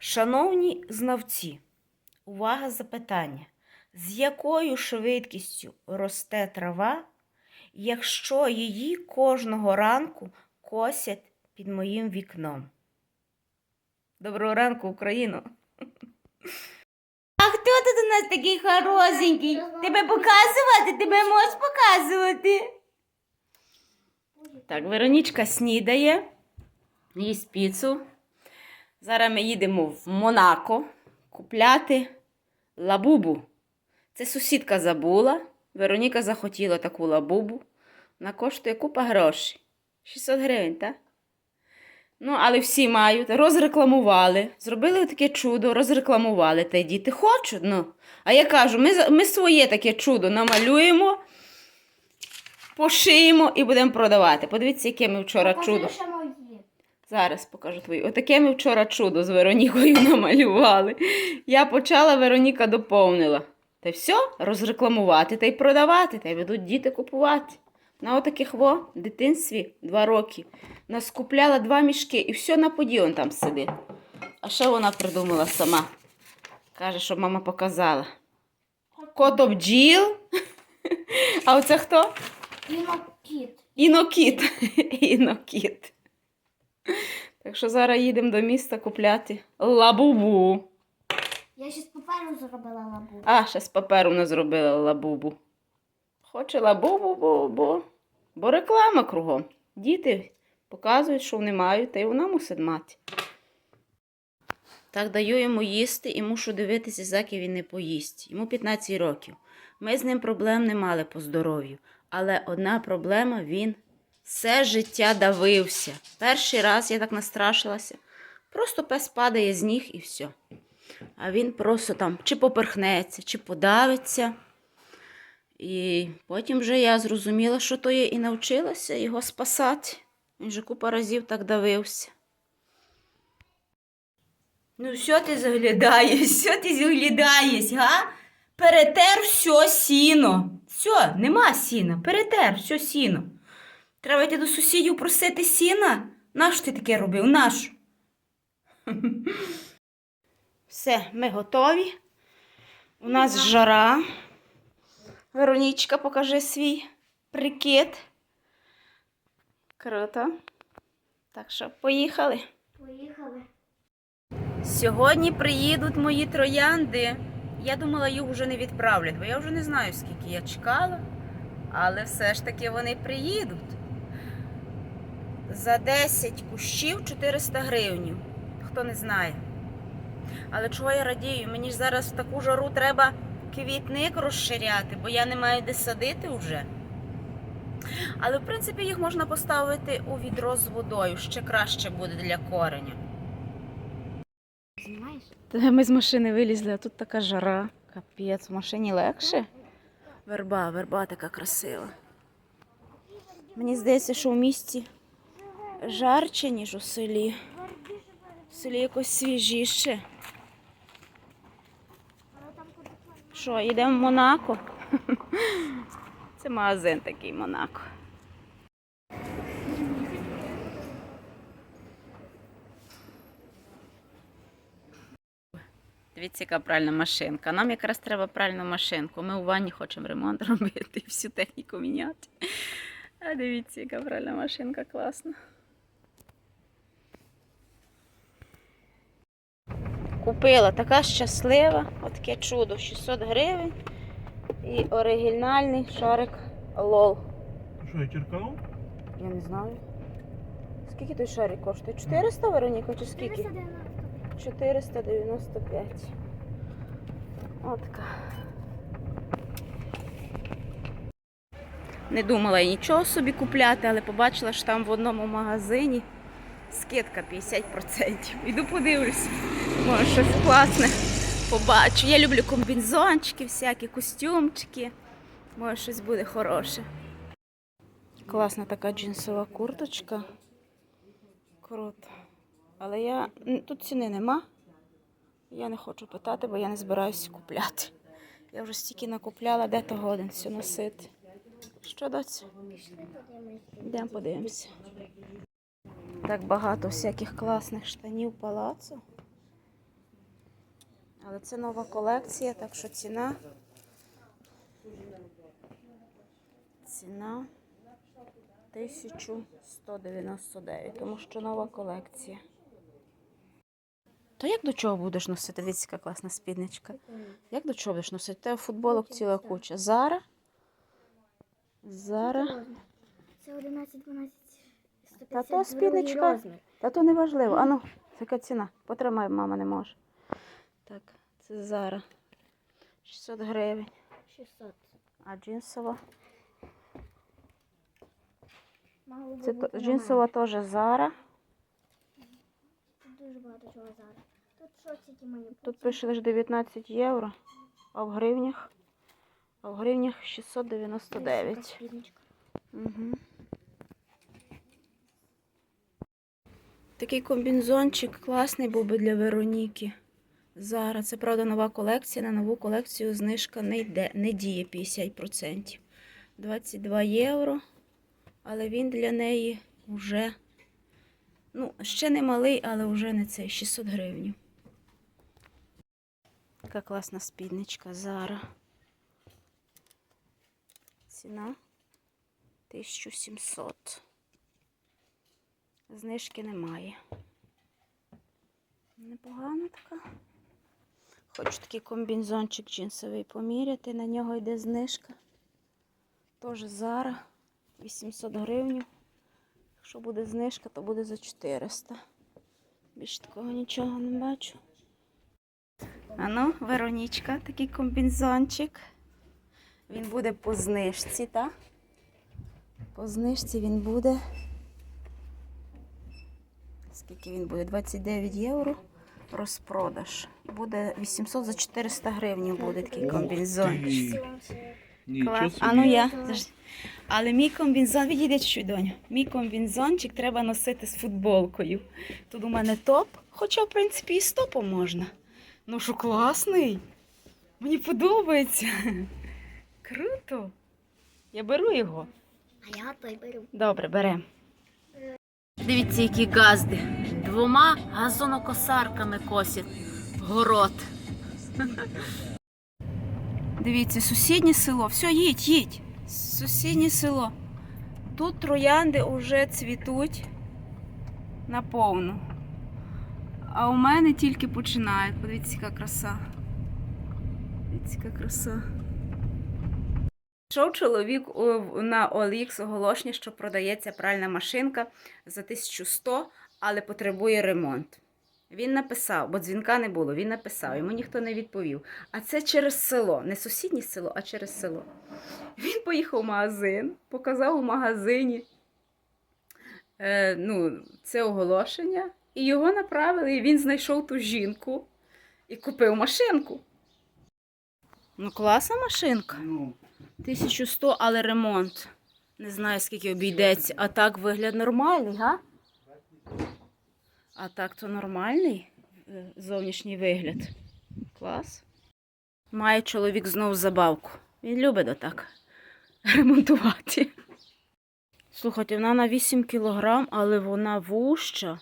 Шановні знавці, увага запитання. З якою швидкістю росте трава, якщо її кожного ранку косять під моїм вікном? Доброго ранку, Україно! А хто тут у нас такий хорошенький? Тебе показувати? Тебе можеш показувати? Так, Веронічка снідає, їсть піцу. Зараз ми їдемо в Монако купляти лабубу. Це сусідка забула. Вероніка захотіла таку лабубу. Вона коштує купа грошей. 600 гривень, так? Ну, але всі мають, розрекламували, зробили таке чудо, розрекламували. Та й діти хочуть. Ну. А я кажу, ми, ми своє таке чудо намалюємо, пошиємо і будемо продавати. Подивіться, яке ми вчора чудо. Зараз покажу твої. Отаке ми вчора чудо з Веронікою намалювали. Я почала, Вероніка доповнила. Та все, розрекламувати та й продавати, та й ведуть діти купувати. На отаких во дитинстві два роки. Нас купляла два мішки і все на поділ там сидить. А що вона придумала сама? Каже, щоб мама показала. Кото бджіл. А оце хто? Інокіт. Інокіт. Інокіт. Так що зараз їдемо до міста купляти лабубу. Я ще з паперу зробила лабу. А, ще з паперу не зробила лабубу. Хоче лабубу, бо, бо, бо реклама кругом. Діти показують, що вони мають, та й вона мусить мати. Так даю йому їсти і мушу дивитися, заки він не поїсть. Йому 15 років. Ми з ним проблем не мали по здоров'ю. Але одна проблема він все життя давився. Перший раз я так настрашилася. Просто пес падає з ніг і все. А він просто там чи поперхнеться, чи подавиться. І потім вже я зрозуміла, що то є, і навчилася його спасати. Він же купа разів так давився. Ну, що ти заглядаєш? Що ти заглядаєш, га? Перетер все сіно. Все, нема сіна. Перетер все сіно. Треба йти до сусідів просити сіна. Нащо ти таке робив? Нащо? Все, ми готові. У нас жара. Веронічка, покажи свій прикид. Круто. Так що поїхали. Поїхали. Сьогодні приїдуть мої троянди. Я думала, їх вже не відправлять, бо я вже не знаю, скільки я чекала. Але все ж таки вони приїдуть. За 10 кущів 400 гривень. Хто не знає. Але чого я радію? Мені ж зараз в таку жару треба квітник розширяти, бо я не маю де садити вже. Але в принципі їх можна поставити у відро з водою. Ще краще буде для кореня. Знімаєш? Ми з машини вилізли, а тут така жара. Капець, в машині легше. Верба, верба така красива. Мені здається, що в місті жарче, ніж у селі. В селі якось свіжіше. Що, йдемо в Монако? Це магазин такий Монако. Дивіться, яка пральна машинка. Нам якраз треба пральну машинку. Ми у ванні хочемо ремонт робити, і всю техніку міняти. А дивіться, яка пральна машинка класна. Купила така щаслива, отаке чудо, 600 гривень. І оригінальний шарик лол. Що, я черканув? Я не знаю. Скільки той шарик коштує? 400, Вероніка, чи скільки? 495. Отака. Не думала я нічого собі купляти, але побачила, що там в одному магазині скидка 50%. Іду подивлюся. Може щось класне побачу. Я люблю комбінзончики, всякі костюмчики. Може щось буде хороше. Класна така джинсова курточка. Круто. Але я тут ціни нема. Я не хочу питати, бо я не збираюся купляти. Я вже стільки накупляла, де то годин все носити. Що доці? Йдемо подивимося. Так багато всяких класних штанів палацу. Але це нова колекція, так що ціна. Ціна 1199, тому що нова колекція. То як до чого будеш носити? Дивіться, яка класна спідничка. Як до чого будеш носити? Тебе футболок ціла куча. Зара. Зара. Це 11, 12, Та то спідничка. Та то не важливо. Ану, яка ціна? Потримай, мама не може. Так, це Зара. 600 гривень. 600. А джинсова? Мало Це бути то- джинсова теж Зара. Тут дуже багато чого зараз. Тут що тільки мені Тут пише лише 19 євро, а в гривнях, а в гривнях 699. Угу. Такий комбінзончик класний був би для Вероніки. Зараз це правда нова колекція. На нову колекцію знижка не йде, не діє 50%. 22 євро. Але він для неї вже, ну, ще не малий, але вже не цей 600 гривень. Така класна спідничка Зара. Ціна 1700. Знижки немає. Непогана така. Хочу такий комбінзончик джинсовий поміряти. На нього йде знижка. Теж Зара. 800 гривень. Якщо буде знижка, то буде за 400. Більше такого нічого не бачу. Ану, Веронічка, такий комбінзончик. Він буде по знижці, так? По знижці він буде. Скільки він буде? 29 євро. Розпродаж. Буде 800 за 400 гривень буде такий комбінзончик. Клас. А ну я. Але мій комбінзон, відійди чуть, доню. Мій комбінзончик треба носити з футболкою. Тут у мене топ, хоча, в принципі, і з топом можна. Ну що класний. Мені подобається. Круто. Я беру його. А я той беру. Добре, беремо. Дивіться, які газди. Двома газонокосарками косять город. Дивіться, сусіднє село. Все, їдь, їдь. Сусіднє село. Тут троянди вже цвітуть наповну. А у мене тільки починають. Подивіться, яка краса. Дивіться, яка краса. Пішов чоловік на OLX оголошення, що продається пральна машинка за 1100, але потребує ремонт. Він написав, бо дзвінка не було, він написав, йому ніхто не відповів. А це через село, не сусіднє село, а через село. Він поїхав в магазин, показав у магазині е, ну, це оголошення, і його направили, і він знайшов ту жінку і купив машинку. Ну, класна машинка. Ну, 1100, але ремонт. Не знаю, скільки обійдеться. А так вигляд нормальний, га? А так то нормальний е, зовнішній вигляд. Клас. Має чоловік знов забавку. Він любить отак ремонтувати. Слухайте, вона на 8 кілограм, але вона вуща.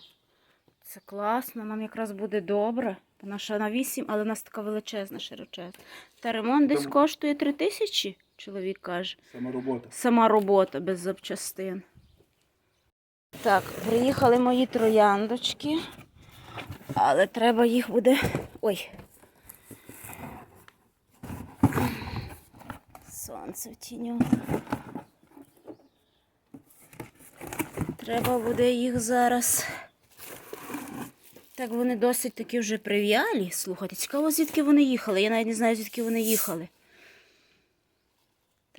Це класно, нам якраз буде добре. Вона ще на 8, але в нас така величезна широчезна. Та ремонт десь коштує 3 тисячі, чоловік каже. сама робота. Сама робота без запчастин. Так, приїхали мої трояндочки. Але треба їх буде. Ой. Сонце в тіню. Треба буде їх зараз. Так, вони досить таки вже прив'ялі. Слухайте, цікаво, звідки вони їхали. Я навіть не знаю, звідки вони їхали.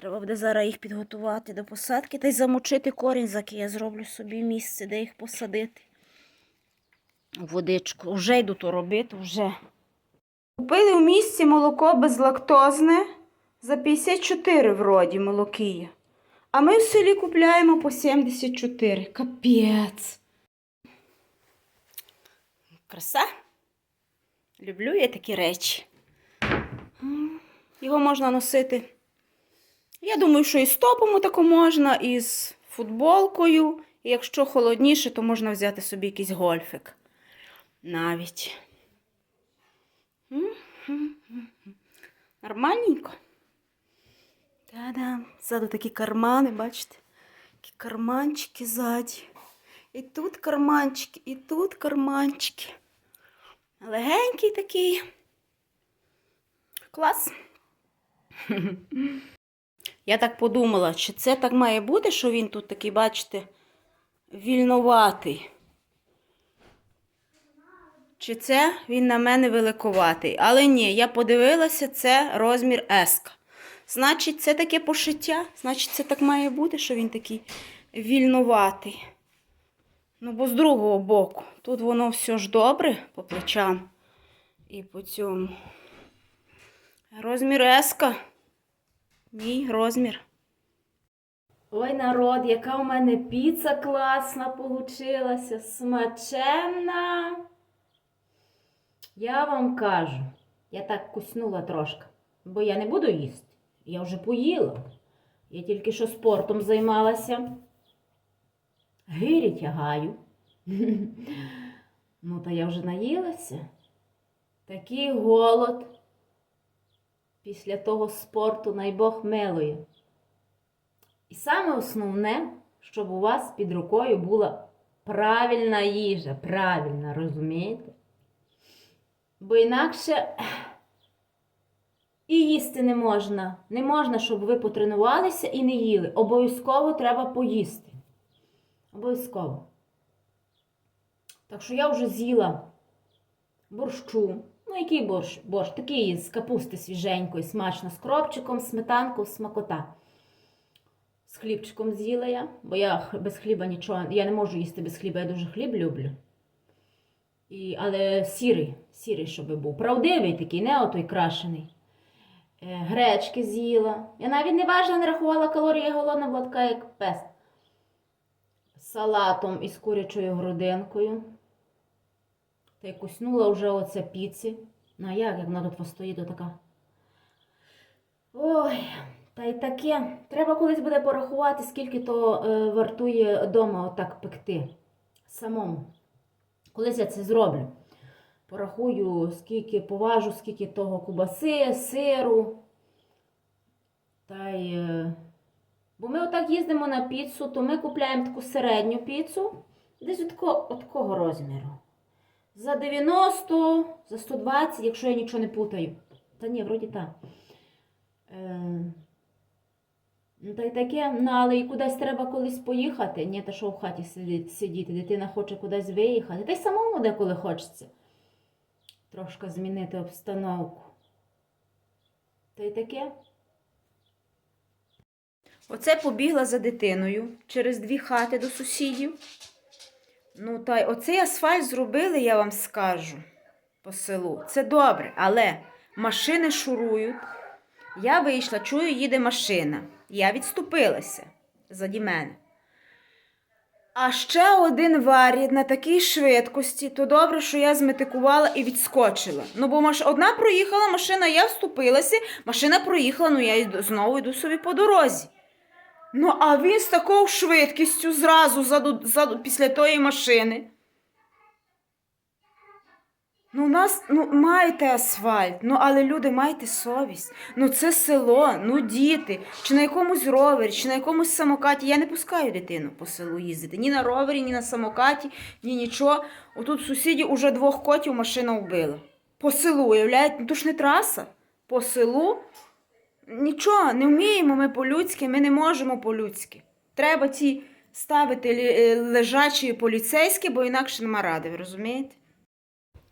Треба буде зараз їх підготувати до посадки та й замочити корінь, заки я зроблю собі місце, де їх посадити. Водичку. Вже йду то робити, вже. Купили в місті молоко безлактозне за 54 вроді молокія. А ми в селі купляємо по 74. Капець. Краса. Люблю я такі речі. Його можна носити. Я думаю, що і з топом тако можна, і з футболкою. І якщо холодніше, то можна взяти собі якийсь гольфик. Навіть. Нормальненько. Та-да. Ззаду такі кармани, бачите? Такі карманчики ззаді. І тут карманчики, і тут карманчики. Легенький такий. Клас. Я так подумала, чи це так має бути, що він тут такий, бачите, вільноватий. Чи це він на мене великоватий? Але ні, я подивилася, це розмір S. Значить, це таке пошиття. Значить, це так має бути, що він такий вільноватий. Ну, бо з другого боку, тут воно все ж добре по плечам і по цьому. Розмір S. Мій розмір. Ой, народ, яка у мене піца класна получилася, смаченна. Я вам кажу, я так куснула трошки, бо я не буду їсти. Я вже поїла. Я тільки що спортом займалася. Гирі тягаю. Ну, та я вже наїлася. Такий голод. Після того спорту най Бог милує. І саме основне, щоб у вас під рукою була правильна їжа. Правильна, розумієте? Бо інакше і їсти не можна. Не можна, щоб ви потренувалися і не їли. Обов'язково треба поїсти. Обов'язково. Так що я вже з'їла борщу. Ну, який борщ? Борщ? Такий з капусти свіженької, смачно, з кропчиком, сметанку, смакота. З хлібчиком з'їла я, бо я без хліба нічого, я не можу їсти без хліба, я дуже хліб люблю. І, але сірий, сірий, щоб був. Правдивий такий, не отой крашений. Е, гречки з'їла. Я навіть не важно не рахувала калорії, я голодна була така, як пес. Салатом із курячою грудинкою. Та й куснула вже оце піці. Ну а як, як вона тут постоїть, то така. Ой, та й таке. Треба колись буде порахувати, скільки то е, вартує вдома отак пекти. Самому. Колись я це зроблю. Порахую, скільки поважу, скільки того кубаси, сиру. Та й. е, Бо ми отак їздимо на піцу, то ми купляємо таку середню піцу, десь от такого, розміру. За 90, за 120, якщо я нічого не путаю. Та ні, вроді так. Е, ну, та й таке, ну, але і кудись треба колись поїхати. Ні, та що в хаті сидіти. Дитина хоче кудись виїхати. Та й самому деколи хочеться. Трошки змінити обстановку. Та й таке. Оце побігла за дитиною через дві хати до сусідів. Ну, та й оцей асфальт зробили, я вам скажу, по селу. Це добре, але машини шурують. Я вийшла, чую, їде машина. Я відступилася заді мене. А ще один варід на такій швидкості, то добре, що я зметикувала і відскочила. Ну, бо маш... одна проїхала машина, я вступилася, машина проїхала, ну я знову йду собі по дорозі. Ну, а він з такою швидкістю зразу заду, заду, після тої машини. Ну, у нас ну, маєте асфальт, ну але люди майте совість. Ну це село, ну діти, чи на якомусь ровері, чи на якомусь самокаті. Я не пускаю дитину по селу їздити. Ні на ровері, ні на самокаті, ні нічого. Отут сусідів уже двох котів машина вбила. По селу, уявляєте? Ну то ж не траса. По селу Нічого, не вміємо ми по-людськи, ми не можемо по-людськи. Треба ці ставити е, лежачі поліцейські, бо інакше нема ради, ви розумієте?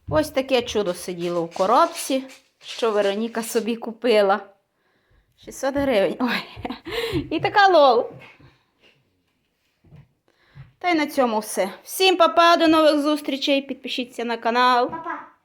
Ось таке чудо сиділо в коробці, що Вероніка собі купила. 600 гривень. Ой. І така лол. Та й на цьому все. Всім па-па, до нових зустрічей. Підпишіться на канал. Папа.